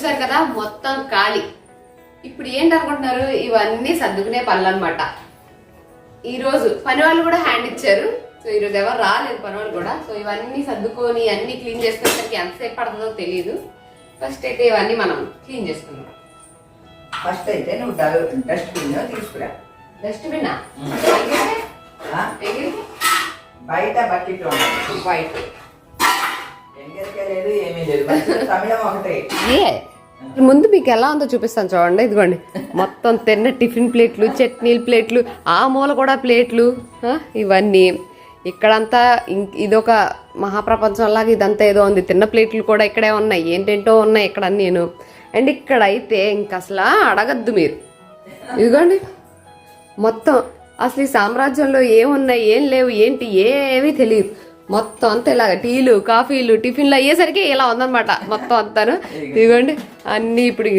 చూసారు కదా మొత్తం ఖాళీ. ఇప్పుడు ఏంటి అనుకుంటున్నారు ఇవన్నీ సర్దుకునే పనులు అనమాట ఈ రోజు పని వాళ్ళు కూడా హ్యాండ్ ఇచ్చారు. సో ఈ రోజు ఎవరు రాలేదు పని వాళ్ళు కూడా. సో ఇవన్నీ సర్దుకొని అన్ని క్లీన్ చేసుకునేసరికి ఎంతసేపు పడుతుందో తెలియదు ఫస్ట్ అయితే ఇవన్నీ మనం క్లీన్ చేసుకుందాం. ఫస్ట్ అయితే నువ్వు డస్ట్బిన్ తీసుకురా. డస్ట్బిన్? బయట బకెట్ వైట్ ఎంగరికే లేదు ఏమీ లేదు. తమిళం ఒకటే. ముందు మీకు ఎలా ఉందో చూపిస్తాను చూడండి ఇదిగోండి. మొత్తం తిన్న టిఫిన్ ప్లేట్లు చట్నీల ప్లేట్లు ఆ మూల కూడా ప్లేట్లు ఇవన్నీ. ఇక్కడంతా ఇదొక మహాప్రపంచంలాగా ఇదంతా ఏదో ఉంది. తిన్న ప్లేట్లు కూడా ఇక్కడే ఉన్నాయి. ఏంటేంటో ఉన్నాయి ఇక్కడ నేను అండ్ ఇక్కడ అయితే ఇంక అసలు అడగద్దు మీరు. ఇదిగోండి. మొత్తం అసలు ఈ సామ్రాజ్యంలో ఏమున్నాయి ఏం లేవు ఏంటి ఏమీ తెలియదు. మొత్తం అంతా ఇలాగ టీలు కాఫీలు టిఫిన్లు అయ్యేసరికి ఇలా ఉందన్నమాట. మొత్తం అంతాను. ఇదిగోండి అన్నీ ఇప్పుడు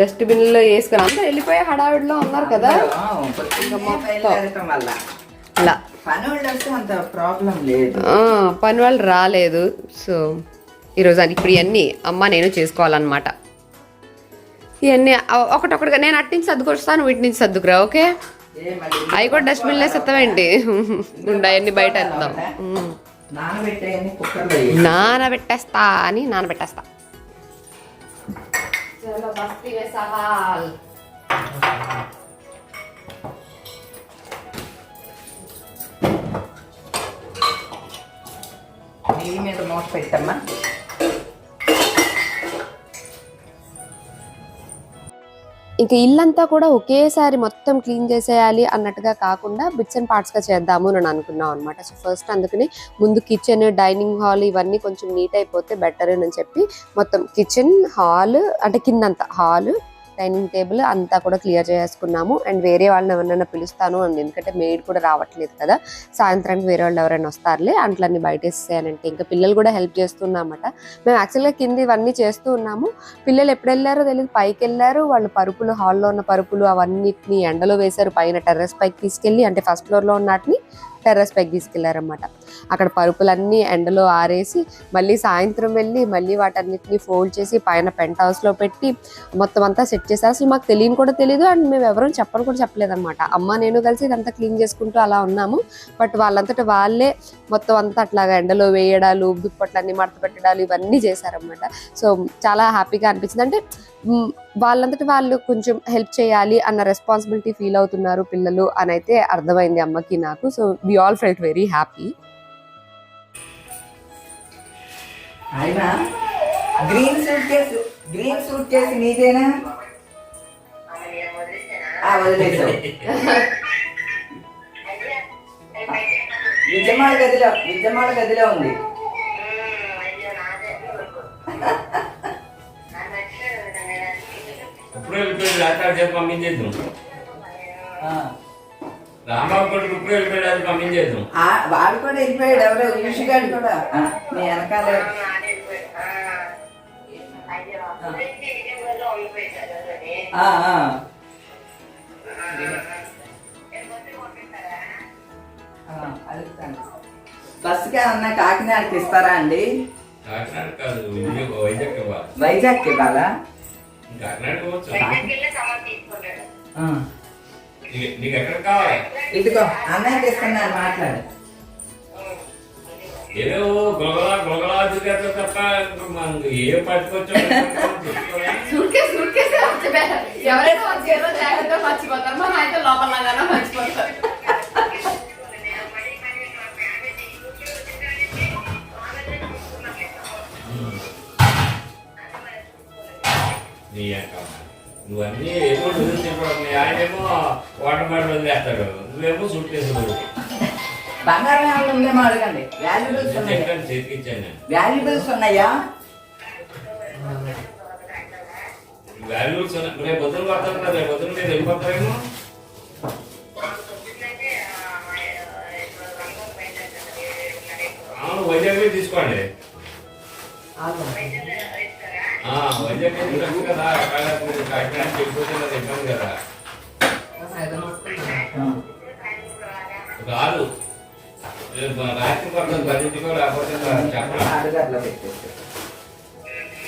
డస్ట్బిన్లో వేసుకుని అంతా వెళ్ళిపోయి హడావిడిలో ఉన్నారు కదా. ఇలా. పని వాళ్ళు రాలేదు. సో ఈరోజు అది ఇప్పుడు ఇవన్నీ అమ్మ నేను చేసుకోవాలన్నమాట. ఇవన్నీ ఒకటొకటిగా నేను అటు నుంచి సర్దుకొస్తాను వీటి నుంచి సర్దుకురా ఓకే? అవి కూడా డస్ట్బిన్లో వేసేస్తామేంటి ఉండే అన్ని బయట వేద్దాం నానబెట్టేస్తా అని నానబెట్టేస్తా. మీద మూత పెట్టమ్మా. ఇంక ఇల్లంతా కూడా ఒకేసారి మొత్తం క్లీన్ చేసేయాలి అన్నట్టుగా కాకుండా బిట్స్ అండ్ పార్ట్స్గా చేద్దాము అని అనుకున్నాం అనమాట సో ఫస్ట్ అందుకని ముందు కిచెన్ డైనింగ్ హాల్ ఇవన్నీ కొంచెం నీట్ అయిపోతే బెటర్ అని చెప్పి మొత్తం కిచెన్ హాల్ అంటే కిందంతా హాల్ డైనింగ్ టేబుల్ అంతా కూడా క్లియర్ చేసుకున్నాము. అండ్ వేరే వాళ్ళని ఎవరైనా పిలుస్తాను అని ఎందుకంటే మెయిడ్ కూడా రావట్లేదు కదా. సాయంత్రానికి వేరే వాళ్ళు ఎవరైనా వస్తారులే అంట్లన్నీ బయట వేసేయాలంటే ఇంకా పిల్లలు కూడా హెల్ప్ చేస్తున్నామట. మేము యాక్చువల్గా కింద ఇవన్నీ చేస్తూ ఉన్నాము. పిల్లలు ఎప్పుడు వెళ్ళారో తెలియదు పైకి వెళ్ళారు వాళ్ళు పరుపులు హాల్లో ఉన్న పరుపులు అవన్నిటిని ఎండలో వేశారు. పైన టెర్రస్ పైకి తీసుకెళ్ళి అంటే ఫస్ట్ ఫ్లోర్లో ఉన్నటిని టెర్రస్ పైకి తీసుకెళ్ళారన్నమాట అక్కడ పరుపులన్నీ ఎండలో ఆరేసి మళ్ళీ సాయంత్రం వెళ్ళి మళ్ళీ వాటన్నిటిని ఫోల్డ్ చేసి పైన పెంట్ హౌస్లో పెట్టి మొత్తం అంతా సెట్ చేశారు. అసలు మాకు తెలియని కూడా తెలియదు అండ్ మేము ఎవరూ చెప్పని కూడా చెప్పలేదన్నమాట. అమ్మ నేను కలిసి ఇదంతా క్లీన్ చేసుకుంటూ అలా ఉన్నాము. బట్ వాళ్ళంతట వాళ్ళే మొత్తం అంతా అట్లాగా ఎండలో వేయడాలు దుప్పట్లన్నీ మడత పెట్టడాలు ఇవన్నీ చేశారనమాట సో చాలా హ్యాపీగా అనిపించింది. అంటే వాళ్ళంతటి వాళ్ళు కొంచెం హెల్ప్ చేయాలి అన్న రెస్పాన్సిబిలిటీ ఫీల్ అవుతున్నారు పిల్లలు అని అయితే అర్థమైంది అమ్మకి నాకు. So we all felt very happy ఆయన green suitcase green suitcase నీదేనా? ఆ, వదిలేసావు. గదిలో విజయమాల గదిలో ఉంది. ఇప్పుడు వెళ్ళిపోయాడు రాత్రి చెప్పి పంపించేద్దాం. కొడుకు ఇప్పుడు వెళ్ళిపోయాడు? అది పంపించేద్దాం ఆ, వాడు కూడా వెళ్ళిపోయాడు ఎవరో ఋషిగాడు కూడా. ఆ, నీ వెనకాల. ఆ, ఆ. ఆ, అడుగుతాను. బస్సుకి ఏమన్నా కాకినాడకి ఇస్తారా అండి? కాకినాడ కాదు వైజాగ్ ఇవ్వాలా. కాకినాడ. నీకు- నీకు ఎక్కడ కావాలి? ఇదిగో అన్నయ్య తీసుకున్నాను మాట్లాడు. ఏదో గొలగలా గొలగలా తిరిగేస్తా తప్ప ఏ పట్టుకొచ్చో ఎవరైనా బంగారం ఏమైనా ఉందేమో అడగండి. వాల్యుబుల్స్ ఉన్నాయా? వాల్యుబుల్స్ ఉన్నాయా? వాల్యూస్ రేపు పొద్దున పడతాను కదా రేపు పొద్దున మీరు వెళ్ళిపోతారేమో అవును వైజాగ్ తీసుకోండి. ఆ, వైజాగ్ కదా కాకినాడ మరి ఇబ్బంది కదా. కాదు రాత్రి పడుతుంది పదింటికో లేకపోతే పెట్టేసి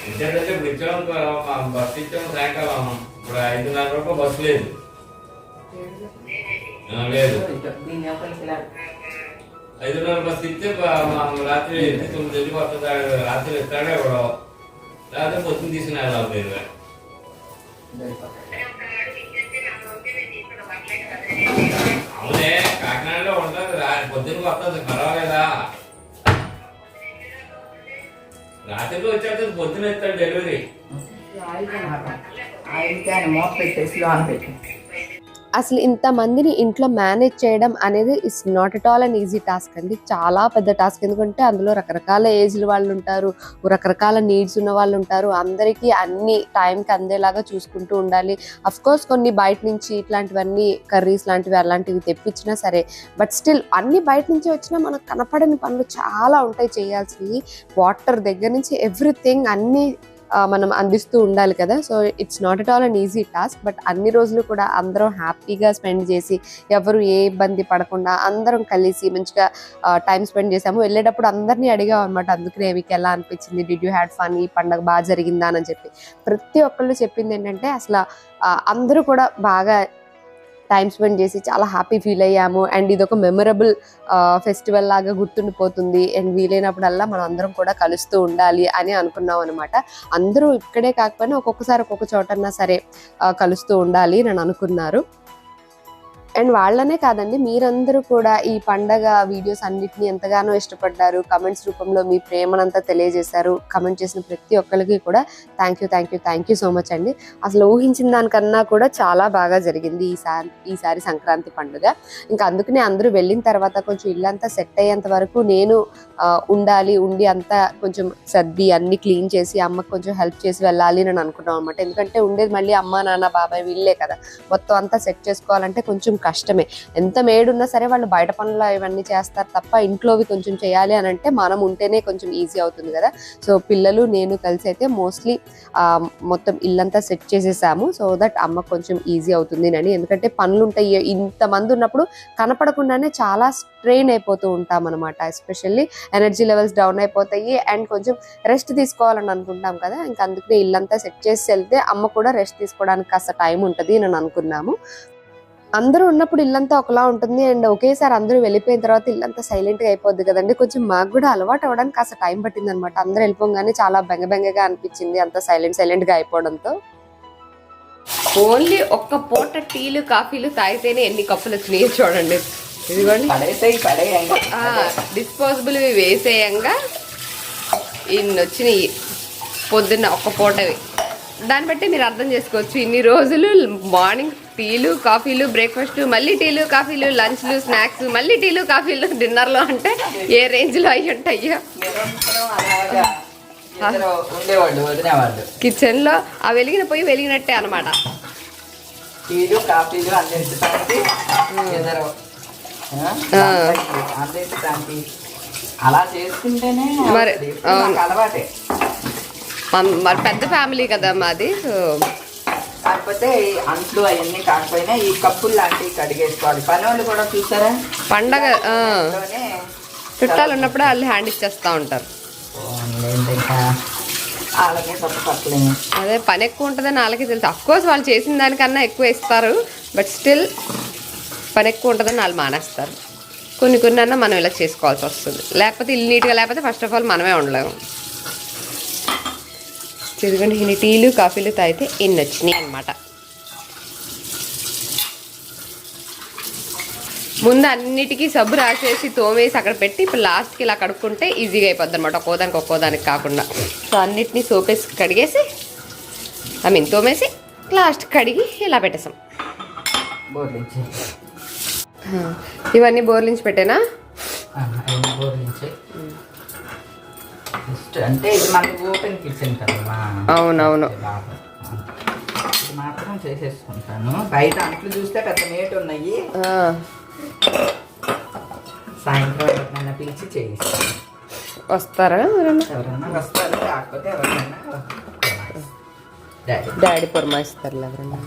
ఇంకేంటంటే ఇప్పుడు ఇచ్చాం మా బస్సు ఇచ్చాం సాయంకాలం ఇప్పుడు ఐదున్నర రూపాయలు బస్సు లేదు. ఐదున్నర బస్సు ఇస్తే రాత్రి తొమ్మిది వెళ్ళి వస్తుంది రాత్రి ఇస్తాడే ఎవడో. లేకపోతే పొద్దున్న వెళ్ళాలి మీరు. అవునే. పొద్దున్న వస్తుంది పర్వాలేదా రాత్రికి వచ్చాడు పొద్దున ఇస్తాడు డెలివరీ. ఆయిల్ ఆయిల్ క్యాన్ మూత పెట్టేసి లోన పెట్టి. అసలు ఇంతమందిని ఇంట్లో మేనేజ్ చేయడం అనేది is not at all an easy task అండి. చాలా పెద్ద టాస్క్ ఎందుకంటే అందులో రకరకాల ఏజ్లు వాళ్ళు ఉంటారు రకరకాల నీడ్స్ ఉన్న వాళ్ళు ఉంటారు. అందరికీ అన్ని టైంకి అందేలాగా చూసుకుంటూ ఉండాలి. అఫ్ కోర్స్ కొన్ని బయట నుంచి ఇట్లాంటివన్నీ కర్రీస్ లాంటివి అలాంటివి తెప్పించినా సరే బట్ స్టిల్ అన్ని బయట నుంచి వచ్చినా మనకు కనపడని పనులు చాలా ఉంటాయి చేయాల్సినవి. వాటర్ దగ్గర నుంచి ఎవ్రీథింగ్ అన్ని మనం అందిస్తూ ఉండాలి కదా. So it's not at all an easy task but అన్ని రోజులు కూడా అందరం హ్యాపీగా స్పెండ్ చేసి ఎవరు ఏ ఇబ్బంది పడకుండా అందరం కలిసి మంచిగా టైం స్పెండ్ చేసాము వెళ్ళేటప్పుడు అందరినీ అడిగాం అనమాట అందుకనే మీకు ఎలా అనిపించింది? డిడ్ యూ హ్యాడ్ ఫన్ ఈ పండగ బాగా జరిగిందా? అని చెప్పి. ప్రతి ఒక్కళ్ళు చెప్పింది ఏంటంటే అసలు అందరూ కూడా బాగా టైం స్పెండ్ చేసి చాలా హ్యాపీ ఫీల్ అయ్యాము. అండ్ ఇది ఒక మెమరబుల్ ఫెస్టివల్ లాగా గుర్తుండిపోతుంది. అండ్ వీలైనప్పుడల్లా మనం అందరం కూడా కలుస్తూ ఉండాలి అని అనుకున్నాం అనమాట అందరూ ఇక్కడే కాకపోయినా ఒక్కొక్కసారి ఒక్కొక్క చోటన్నా సరే కలుస్తూ ఉండాలి అని అనుకున్నారు. అండ్ వాళ్ళనే కాదండి మీరందరూ కూడా ఈ పండగ వీడియోస్ అన్నిటిని ఎంతగానో ఇష్టపడ్డారు. కమెంట్స్ రూపంలో మీ ప్రేమనంతా తెలియజేశారు. కమెంట్ చేసిన ప్రతి ఒక్కరికి కూడా thank you thank you thank you so much అండి. అసలు ఊహించిన దానికన్నా కూడా చాలా బాగా జరిగింది ఈసారి ఈసారి సంక్రాంతి పండుగ. ఇంకా అందుకనే అందరూ వెళ్ళిన తర్వాత కొంచెం ఇల్లంతా సెట్ అయ్యేంత వరకు నేను ఉండాలి ఉండి అంతా కొంచెం సర్ది అన్ని క్లీన్ చేసి అమ్మకి కొంచెం హెల్ప్ చేసి వెళ్ళాలి అని అనుకున్నాం అనమాట ఎందుకంటే ఉండేది మళ్ళీ అమ్మ నాన్న బాబాయ్ వీళ్ళే కదా. మొత్తం అంతా సెట్ చేసుకోవాలంటే కొంచెం కష్టమే. ఎంత మేడున్నా సరే వాళ్ళు బయట పనులు ఇవన్నీ చేస్తారు తప్ప ఇంట్లోవి కొంచెం చేయాలి అని అంటే మనం ఉంటేనే కొంచెం ఈజీ అవుతుంది కదా. సో పిల్లలు నేను కలిసి అయితే మోస్ట్లీ మొత్తం ఇల్లంతా సెట్ చేసేసాము. సో దట్ అమ్మ కొంచెం ఈజీ అవుతుంది అని ఎందుకంటే పనులు ఉంటాయి ఇంతమంది ఉన్నప్పుడు కనపడకుండానే చాలా స్ట్రెయిన్ అయిపోతూ ఉంటాం అనమాట ఎస్పెషల్లీ ఎనర్జీ లెవెల్స్ డౌన్ అయిపోతాయి. అండ్ కొంచెం రెస్ట్ తీసుకోవాలని అనుకుంటాం కదా. ఇంకా అందుకనే ఇల్లంతా సెట్ చేసి వెళ్తే అమ్మ కూడా రెస్ట్ తీసుకోవడానికి కాస్త టైం ఉంటుంది అని అనుకున్నాము. అందరూ ఉన్నప్పుడు ఇల్లంతా ఒకలా ఉంటుంది. అండ్ ఒకేసారి అందరూ వెళ్ళిపోయిన తర్వాత ఇల్లంతా సైలెంట్గా అయిపోద్ది కదండి. కొంచెం మాకు కూడా అలవాటు అవ్వడానికి కాస్త టైం పట్టింది అనమాట అందరూ వెళ్ళిపోగానే చాలా బెంగ బెంగగా అనిపించింది అంత సైలెంట్ సైలెంట్గా అయిపోవడంతో. ఓన్లీ ఒక్క పూట టీలు కాఫీలు తాగితేనే ఎన్ని కప్పులు వచ్చినాయో చూడండి. ఇదిగోండి. డిస్పోజబుల్ వేసేయంగా. ఇన్ని వచ్చినాయి పొద్దున్న ఒక్క పూటవి. దాన్ని బట్టి మీరు అర్థం చేసుకోవచ్చు. ఇన్ని రోజులు మార్నింగ్ టీలు కాఫీలు బ్రేక్ఫాస్ట్ మళ్ళీ టీలు కాఫీలు లంచ్లు స్నాక్స్ మళ్ళీ టీలు కాఫీలు డిన్నర్లు అంటే ఏ రేంజ్లో అయ్యి ఉంటాయో? కిచెన్లో ఆ వెలిగిన పొయ్యి వెలిగినట్టే అనమాట టీలు కాఫీలు అలా చేసుకుంటేనే మరి, అలవాటే. మరి పెద్ద ఫ్యామిలీ కదా మాది సో కాకపోతే ఈ అంట్లు అవన్నీ కాకపోయినా ఈ కప్పులు లాంటివి కడిగేసుకోవాలి. పని వాళ్ళు కూడా చూసారా? పండగ చుట్టాలు ఉన్నప్పుడు వాళ్ళు హ్యాండ్ ఇచ్చేస్తూ ఉంటారు. అదే పని ఎక్కువ ఉంటుందని వాళ్ళకి తెలుసు. అఫ్ కోర్స్ వాళ్ళు చేసిన దానికన్నా ఎక్కువ ఇస్తారు బట్ స్టిల్ పని ఎక్కువ ఉంటుందని వాళ్ళు మానేస్తారు. కొన్ని కొన్ని అన్నా మనం ఇలా చేసుకోవాల్సి వస్తుంది. లేకపోతే ఇల్లు నీట్గా లేకపోతే ఫస్ట్ ఆఫ్ ఆల్ మనమే ఉండలేము. ఇదిగోండి ఇన్ని టీలు కాఫీలు తాగితే ఇన్ని వచ్చినాయి అనమాట ముందు అన్నిటికీ సబ్బు రాసేసి తోమేసి అక్కడ పెట్టి ఇప్పుడు లాస్ట్కి ఇలా కడుక్కుంటే ఈజీగా అయిపోద్ది అనమాట ఒక్కోదానికి ఒక్కోదానికి కాకుండా. సో అన్నిటినీ సోపేసి కడిగేసి ఐ మీన్ తోమేసి లాస్ట్ కడిగి ఇలా పెట్టేసాం. ఇవన్నీ బోర్లించి పెట్టేనా? అంటే ఇది మనకి ఓపెన్ కిచెన్ కదమ్మా. అవునవును. మాత్రం చేసేసుకుంటాను. బయట అంట్లు చూస్తే పెద్ద మేట ఉన్నాయి. సాయంత్రం ఎవరినైనా పిలిచి చేయిస్తాను. వస్తారా ఎవరైనా వస్తారు కాకపోతే ఎవరినైనా డాడీ పురమాయిస్తారు ఎవరన్నా?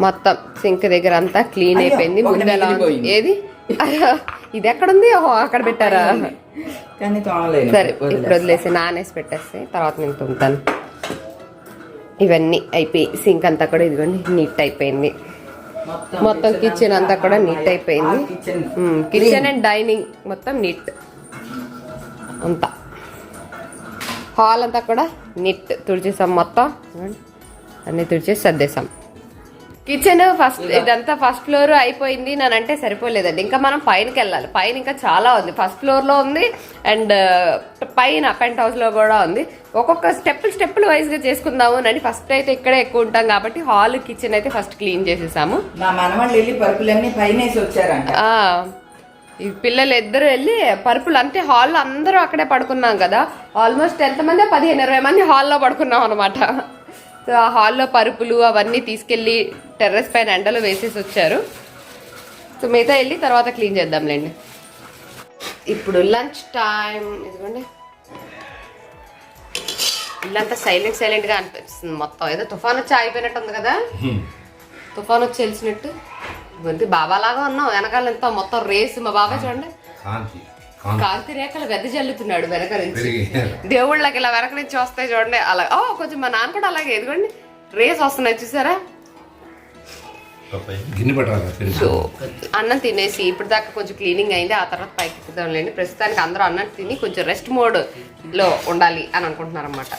మొత్తం సింక్ దగ్గర అంతా క్లీన్ అయిపోయింది. ముందు ఎలా. ఏది? ఇది ఎక్కడుంది ఓహో అక్కడ పెట్టారా? కానీ సరే ఇప్పుడు వదిలేసి నానేసి పెట్టేస్తే తర్వాత నేను తుంటాను ఇవన్నీ అయిపోయి సింక్ అంతా కూడా ఇదిగోండి నీట్ అయిపోయింది. మొత్తం కిచెన్ అంతా కూడా నీట్ అయిపోయింది. కిచెన్ అండ్ డైనింగ్ మొత్తం నీట్. అంతా. హాల్ అంతా కూడా నీట్ తుడిచేసాం మొత్తం. అన్నీ తుడిచేసి సర్దేశాం. కిచెన్ ఫస్ట్ ఇదంతా ఫస్ట్ ఫ్లోర్ అయిపోయింది. అని అంటే సరిపోలేదండి. ఇంకా మనం పైనకి వెళ్ళాలి. పైన ఇంకా చాలా ఉంది. ఫస్ట్ ఫ్లోర్లో ఉంది అండ్ పైన పెంట్ హౌస్లో కూడా ఉంది. ఒక్కొక్క స్టెప్ స్టెప్పులు వైజ్గా చేసుకుందాము అని ఫస్ట్ అయితే ఇక్కడే ఎక్కువ ఉంటాం కాబట్టి హాల్ కిచెన్ అయితే ఫస్ట్ క్లీన్ చేసేసాము. మా మనవాళ్ళు వెళ్ళి పరుపులన్నీ పైన వచ్చారంట. ఈ పిల్లలు ఇద్దరు వెళ్ళి పరుపులు అంటే హాల్లో అందరూ అక్కడే పడుకున్నాం కదా. ఆల్మోస్ట్ ఎంతమంది? పదిహేను ఇరవై మంది హాల్లో పడుకున్నాం అనమాట సో ఆ హాల్లో పరుపులు అవన్నీ తీసుకెళ్ళి టెర్రస్ పైన ఎండలో వేసేసి వచ్చారు. సో మిగతా వెళ్ళి తర్వాత క్లీన్ చేద్దాంలేండి. ఇప్పుడు లంచ్ టైం ఇదిగోండి. ఇల్లంతా సైలెంట్ సైలెంట్గా అనిపిస్తుంది మొత్తం. ఏదో తుఫాన్ వచ్చి ఆగిపోయినట్టు ఉంది కదా? తుఫాన్ వచ్చి తెలిసినట్టు. ఇవంతి బాబా లాగా ఉన్నాం. వెనకాల ఎంత మొత్తం రేసు మా బాబాయ్ చూడండి. కాంతి రేఖలు గది చల్లుతున్నాడు వెనక నుంచి. దేవుళ్ళకి ఇలా వెనక నుంచి వస్తాయి చూడండి అలా. ఓ కొంచెం మా నాన్న కూడా అలాగే ఎదుగోండి రేస్ వస్తున్నాయి చూసారా? అన్నం తినేసి ఇప్పుడు దాకా కొంచెం క్లీనింగ్ అయింది ఆ తర్వాత పైకి ఎక్కుదాంలేండి ప్రస్తుతానికి అందరూ అన్నం తిని కొంచెం రెస్ట్ మోడ్లో ఉండాలి అని అనుకుంటున్నారు అనమాట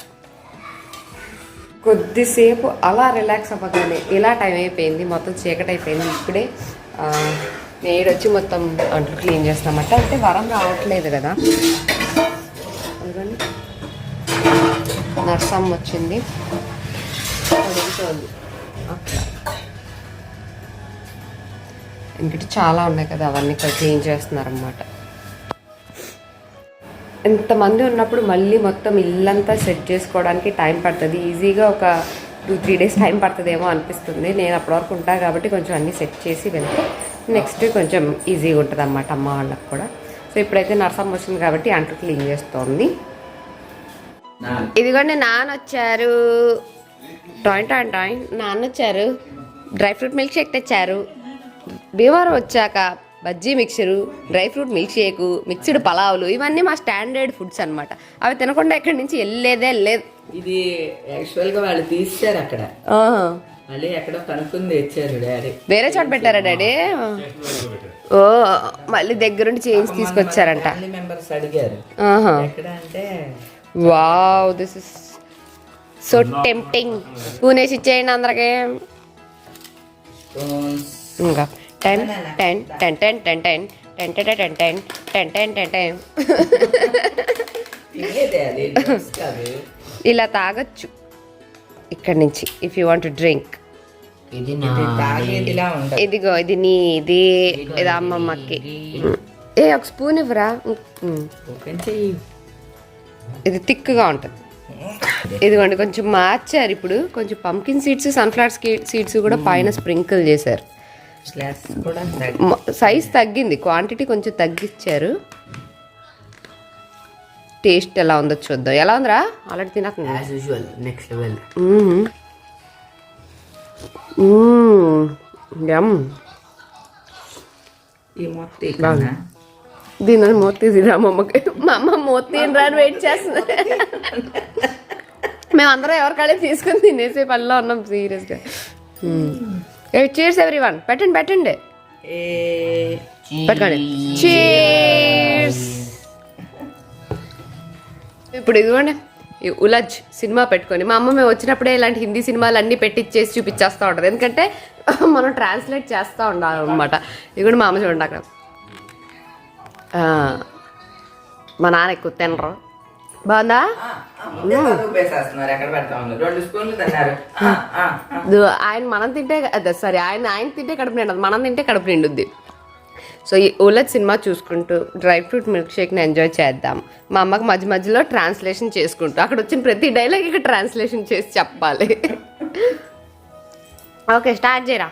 కొద్దిసేపు అలా రిలాక్స్ అవ్వగానే ఇలా టైం అయిపోయింది మొత్తం చీకటి అయిపోయింది ఇప్పుడే నేడొచ్చి వచ్చి మొత్తం అంట్లు క్లీన్ చేస్తామట. అంటే వరం రావట్లేదు కదా. నర్సమ్మ వచ్చింది. అడుగుతోంది. అట్లా. ఇంకటి చాలా ఉన్నాయి కదా అవన్నీ ఇక్కడ క్లీన్ చేస్తున్నారన్నమాట. ఇంతమంది ఉన్నప్పుడు మళ్ళీ మొత్తం ఇల్లంతా సెట్ చేసుకోవడానికి టైం పడుతుంది. ఈజీగా ఒక టూ త్రీ డేస్ టైం పడుతుందేమో అనిపిస్తుంది. నేను అప్పటి వరకు ఉంటా కాబట్టి కొంచెం అన్నీ సెట్ చేసి వెళ్తే నెక్స్ట్ కొంచెం ఈజీగా ఉంటుంది అన్నమాట అమ్మ వాళ్ళకి కూడా. సో ఇప్పుడైతే నర్సమ్మ వచ్చింది కాబట్టి అంట్లు క్లీన్ చేస్తోంది. ఇదిగోండి నాన్న వచ్చారు టాయిన్ టాయిన్ టాయిన్ నాన్న వచ్చారు డ్రై ఫ్రూట్ మిల్క్ షేక్ తెచ్చారు. భీమవరం వచ్చాక bajji mixture dry fruit milk shake mixed పలావులు ఇవన్నీ మా స్టాండర్డ్ ఫుడ్స్ అన్నమాట. అవి తినకుండా ఎక్కడి నుంచి వెళ్ళేదే లేదు. ఇది యాక్చువల్గా వాళ్ళు తీస్తారు అక్కడ. మళ్ళీ ఎక్కడో కనుక్కుంది తెచ్చారు డాడీ వేరే చోట పెట్టారా డాడీ ఓ మళ్ళీ దగ్గరుండి చేంజ్ తీసుకొచ్చారంట మెంబర్స్ అడిగారు ఆహా ఎక్కడ అంటే wow this is so tempting పూనేసి ఇచ్చేయండి అందరికీ ఇంకా ten ten ten ten ten ten ten ten ten ten ten ten ten ten ఇలా తాగొచ్చు ఇక్కడ నుంచి ఇఫ్ యూ వాంట్ డ్రింక్ ఇది ఇదిగో ఇది నీది ఇది అమ్మమ్మకి. ఏ ఒక స్పూన్ ఇవ్వరా? ఇది థిక్గా ఉంటుంది. ఇదిగోండి కొంచెం మార్చారు ఇప్పుడు. కొంచెం పంకిన్ సీడ్స్ సన్ఫ్లవర్ సీడ్స్ కూడా పైన స్ప్రింకిల్ చేశారు. సైజ్ తగ్గింది క్వాంటిటీ కొంచెం తగ్గించారు. టేస్ట్ ఎలా ఉందో చూద్దాం. ఎలా ఉందిరా? ఆల్రెడీ తినకుండా as usual next level yum. దీని మోతీ తిరా మా అమ్మకి? మా అమ్మ మోతీ రాని వెయిట్ చేస్తుంది. మేమందరం ఎవరికాడే తీసుకుని తినేసే పనిలో ఉన్నాం సీరియస్గా. చీర్స్ ఎవ్రీ వన్ పెట్టండి పెట్టండి. పెట్టుకోండి. చీర్స్ ఇప్పుడు ఇదిగోండి. ఈ ఉలజ్ సినిమా పెట్టుకొని మా అమ్మ మేము వచ్చినప్పుడే ఇలాంటి హిందీ సినిమాలు అన్నీ పెట్టిచ్చేసి చూపించేస్తూ ఉంటుంది. ఎందుకంటే మనం ట్రాన్స్లేట్ చేస్తూ ఉండాలి అనమాట ఇది కూడా మా అమ్మ చూడండి అక్కడ. మా నాన్న ఎక్కువ తినరు. బాగుందా? ఆయన మనం తింటే సారీ ఆయన ఆయన తింటే కడుపు నిండదు. మనం తింటే కడుపు నిండుద్ది. సో ఈ ఉలత్ సినిమా చూసుకుంటూ డ్రై ఫ్రూట్ మిల్క్ షేక్ని ఎంజాయ్ చేద్దాం. మా అమ్మకి మధ్య మధ్యలో ట్రాన్స్లేషన్ చేసుకుంటూ అక్కడ వచ్చిన ప్రతి డైలాగ్ ఇక్కడ ట్రాన్స్లేషన్ చేసి చెప్పాలి. ఓకే స్టార్ట్ చేయరా?